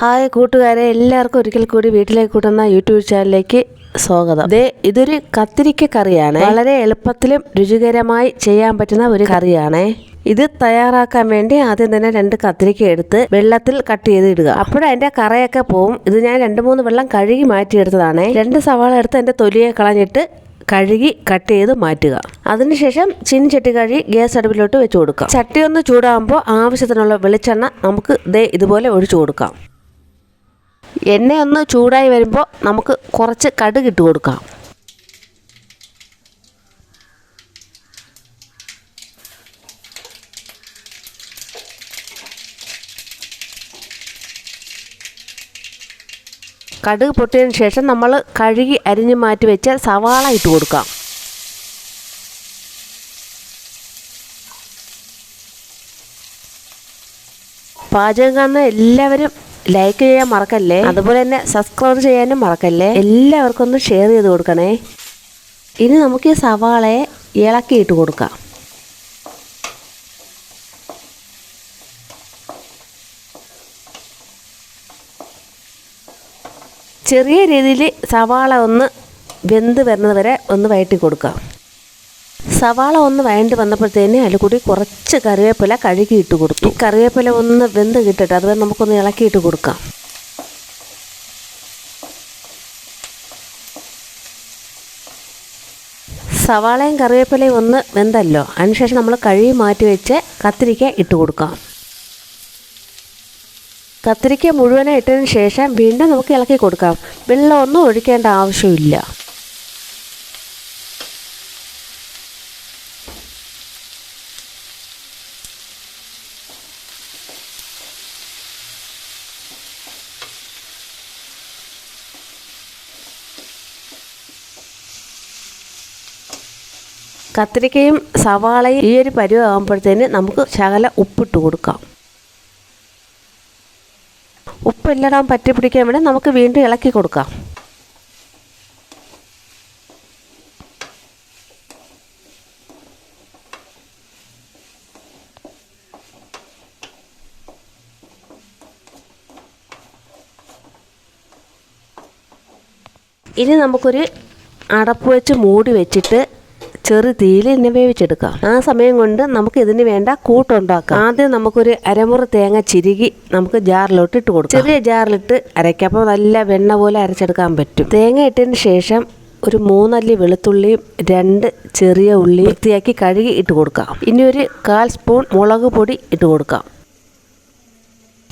Hi കൂട്ടുകാരെ എല്ലാവർക്കും ഒരിക്കൽ കൂടി വീട്ടിലേക്ക് കൂട്ടുന്ന യൂട്യൂബ് ചാനലിലേക്ക് സ്വാഗതം. ദേ ഇതൊരു കത്തിരിക്ക കറിയാണ് വളരെ എളുപ്പത്തിലും രുചികരമായി ചെയ്യാൻ പറ്റുന്ന ഒരു കറിയാണ്. ഇത് തയ്യാറാക്കാൻ വേണ്ടി ആദ്യം തന്നെ രണ്ട് കത്തിരിക്ക എടുത്ത് വെള്ളത്തിൽ കട്ട് ചെയ്ത് ഇടുക. അപ്പോഴതിന്റെ കറയൊക്കെ പോവും. ഇത് ഞാൻ രണ്ട് മൂന്ന് വെള്ളം കഴുകി മാറ്റിയെടുത്തതാണ്. രണ്ട് സവാള എടുത്ത് എന്റെ തൊലിയെ കളഞ്ഞിട്ട് കഴുകി കട്ട് ചെയ്ത് മാറ്റുക. അതിനുശേഷം ചീനിച്ചട്ടി കഴുകി ഗ്യാസ് അടുപ്പിലോട്ട് വെച്ച് കൊടുക്കാം. ചട്ടി ഒന്ന് ചൂടാകുമ്പോൾ ആവശ്യത്തിനുള്ള വെളിച്ചെണ്ണ നമുക്ക് ദേ ഇതുപോലെ ഒഴിച്ചു കൊടുക്കാം. എണ്ണ ഒന്ന് ചൂടായി വരുമ്പോൾ നമുക്ക് കുറച്ച് കടുക് ഇട്ട് കൊടുക്കാം. കടുക് പൊട്ടിയതിന് ശേഷം നമ്മൾ കഴുകി അരിഞ്ഞ് മാറ്റി വെച്ച സവാള ഇട്ട് കൊടുക്കാം. പാചകം കാണുന്ന എല്ലാവരും ലൈക്ക് ചെയ്യാൻ മറക്കല്ലേ? അതുപോലെ തന്നെ സബ്സ്ക്രൈബ് ചെയ്യാനും മറക്കല്ലേ? എല്ലാവർക്കും ഒന്ന് ഷെയർ ചെയ്ത് കൊടുക്കണേ. ഇനി നമുക്ക് ഈ സവാളയെ ഇളക്കിയിട്ട് കൊടുക്കാം. ചെറിയ രീതിയിൽ സവാള ഒന്ന് വെന്ത് വരുന്നത് വരെ ഒന്ന് വയറ്റി കൊടുക്കാം. സവാള ഒന്ന് വേണ്ടി വന്നപ്പോഴത്തേന് അതിൽ കൂടി കുറച്ച് കറിവേപ്പില കഴുകി ഇട്ട് കൊടുത്തു കറിവേപ്പില ഒന്ന് വെന്ത് കിട്ടട്ടെ? അതുവരെ നമുക്കൊന്ന് ഇളക്കിയിട്ട് കൊടുക്കാം. സവാളയും കറിവേപ്പിലയും ഒന്ന് വെന്തല്ലോ. അതിനുശേഷം നമ്മൾ കഴുകി മാറ്റി വെച്ച് കത്തിരിക്ക ഇട്ട് കൊടുക്കാം. കത്തിരിക്ക മുഴുവനായി ഇട്ടതിന് ശേഷം വീണ്ടും നമുക്ക് ഇളക്കി കൊടുക്കാം. വെള്ളമൊന്നും ഒഴിക്കേണ്ട ആവശ്യമില്ല. കത്തിരിക്കയും സവാളയും ഈ ഒരു പരുവാകുമ്പോഴത്തേന് നമുക്ക് ശകല ഉപ്പിട്ട് കൊടുക്കാം. ഉപ്പെല്ലാം പറ്റി പിടിക്കാൻ വേണ്ടി നമുക്ക് വീണ്ടും ഇളക്കി കൊടുക്കാം. ഇനി നമുക്കൊരു അടപ്പ് വെച്ച് മൂടി വെച്ചിട്ട് ചെറു തീയിൽ ഇന്നെ വേവിച്ചെടുക്കാം. ആ സമയം കൊണ്ട് നമുക്ക് ഇതിന് വേണ്ട കൂട്ടുണ്ടാക്കാം. ആദ്യം നമുക്കൊരു അരമുറി തേങ്ങ ചിരുകി നമുക്ക് ജാറിലോട്ട് ഇട്ട് കൊടുക്കാം. ചെറിയ ജാറിലിട്ട് അരയ്ക്കാം. അപ്പോൾ നല്ല വെണ്ണ പോലെ അരച്ചെടുക്കാൻ പറ്റും. തേങ്ങ ഇട്ടതിന് ശേഷം ഒരു മൂന്നല്ലി വെളുത്തുള്ളിയും രണ്ട് ചെറിയ ഉള്ളി വൃത്തിയാക്കി കഴുകി ഇട്ട് കൊടുക്കാം. ഇനി ഒരു കാൽ സ്പൂൺ മുളക് പൊടി ഇട്ട് കൊടുക്കാം.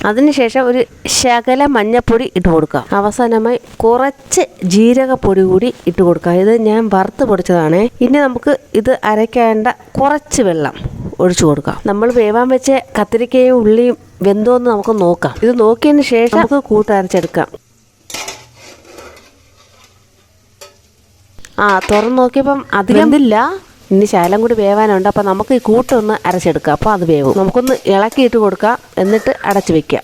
അതിനുശേഷം ഒരു ശകല മഞ്ഞപ്പൊടി ഇട്ട് കൊടുക്കാം അവസാനമായി കുറച്ച് ജീരകപ്പൊടി കൂടി ഇട്ട് കൊടുക്കാം ഇത് ഞാൻ വറുത്ത് പൊടിച്ചതാണ്. ഇനി നമുക്ക് ഇത് അരയ്ക്കേണ്ട കുറച്ച് വെള്ളം ഒഴിച്ചു കൊടുക്കാം നമ്മൾ വേവാൻ വെച്ച കത്തിരിക്കയും ഉള്ളിയും വെന്തോന്ന് നമുക്ക് നോക്കാം. ഇത് നോക്കിയതിന് ശേഷം നമുക്ക് കൂട്ടരച്ചെടുക്കാം. ആ തുറന്ന് നോക്കിയപ്പം അധികം ഇതില്ല ഇനി ശകലം കൂടി വേവാനുണ്ട്. അപ്പോൾ നമുക്ക് ഈ കൂട്ടൊന്ന് അരച്ചെടുക്കാം. അപ്പോൾ അത് വേവും. നമുക്കൊന്ന് ഇളക്കിയിട്ട് കൊടുക്കാം. എന്നിട്ട് അടച്ചു വയ്ക്കാം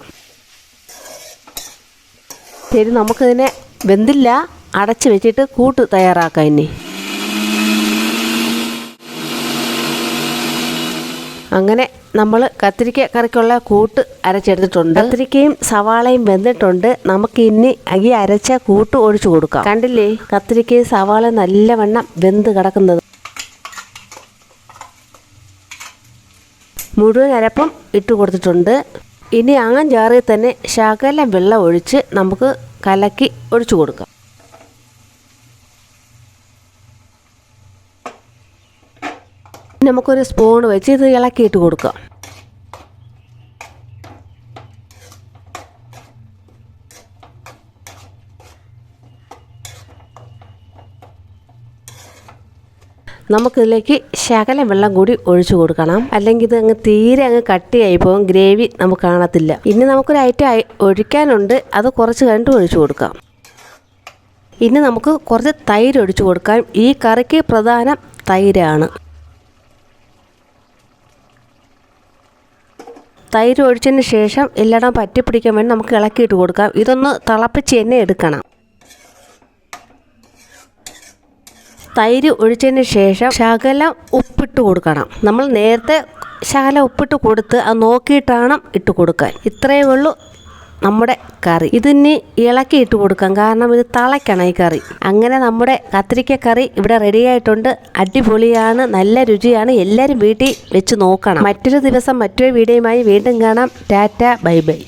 ശരി നമുക്കിതിനെ വെന്തില്ല. അടച്ചു വെച്ചിട്ട് കൂട്ട് തയ്യാറാക്കാം ഇനി. അങ്ങനെ നമ്മൾ കത്തിരിക്ക കറിക്കുള്ള കൂട്ട് അരച്ചെടുത്തിട്ടുണ്ട്. കത്തിരിക്കയും സവാളയും വെന്തിട്ടുണ്ട്. നമുക്ക് ഇനി ഈ അരച്ച കൂട്ട് ഒഴിച്ചു കൊടുക്കാം. കണ്ടില്ലേ? കത്തിരിക്കയും സവാള നല്ലവണ്ണം വെന്ത് കിടക്കുന്നത്. മുഴുവൻ അരപ്പം ഇട്ട് കൊടുത്തിട്ടുണ്ട്. ഇനി അങ്ങനെ ജാറിൽ തന്നെ ശകലം വെള്ളം ഒഴിച്ച് നമുക്ക് കലക്കി ഒഴിച്ചു കൊടുക്കാം. നമുക്കൊരു സ്പൂൺ വെച്ച് ഇത് ഇളക്കിയിട്ട് കൊടുക്കാം. നമുക്കിതിലേക്ക് ശകലം വെള്ളം കൂടി ഒഴിച്ചു കൊടുക്കണം. അല്ലെങ്കിൽ ഇത് അങ്ങ് തീരെ അങ്ങ് കട്ടിയായി പോകും. ഗ്രേവി നമുക്ക് കാണത്തില്ല. ഇനി നമുക്കൊരു ഐറ്റം ഒഴിക്കാനുണ്ട്. അത് കുറച്ച് കഴിഞ്ഞിട്ട് ഒഴിച്ചു കൊടുക്കാം. ഇനി നമുക്ക് കുറച്ച് തൈര് ഒഴിച്ചു കൊടുക്കാം. ഈ കറിക്ക് പ്രധാനം തൈരാണ്. തൈര് ഒഴിച്ചതിന് ശേഷം എല്ലായിടം പറ്റിപ്പിടിക്കാൻ വേണ്ടി നമുക്ക് ഇളക്കിയിട്ട് കൊടുക്കാം. ഇതൊന്ന് തിളപ്പിച്ച് തന്നെ എടുക്കണം. തൈര് ഒഴിച്ചതിന് ശേഷം ശകലം ഉപ്പിട്ട് കൊടുക്കണം. നമ്മൾ നേരത്തെ ശകലം ഉപ്പിട്ട് കൊടുത്ത് അത് നോക്കിയിട്ടാണ് ഇട്ട് കൊടുക്കാൻ ഇത്രയേ ഉള്ളൂ നമ്മുടെ കറി. ഇതിന് ഇളക്കി ഇട്ട് കൊടുക്കാം. കാരണം ഇത് തളയ്ക്കണം ഈ കറി. അങ്ങനെ നമ്മുടെ കത്തിരിക്ക കറി ഇവിടെ റെഡിയായിട്ടുണ്ട് അടിപൊളിയാണ്. നല്ല രുചിയാണ്. എല്ലാവരും വീട്ടിൽ വെച്ച് നോക്കണം. മറ്റൊരു ദിവസം മറ്റൊരു വീഡിയോയുമായി വീണ്ടും കാണാം. Tata bye bye.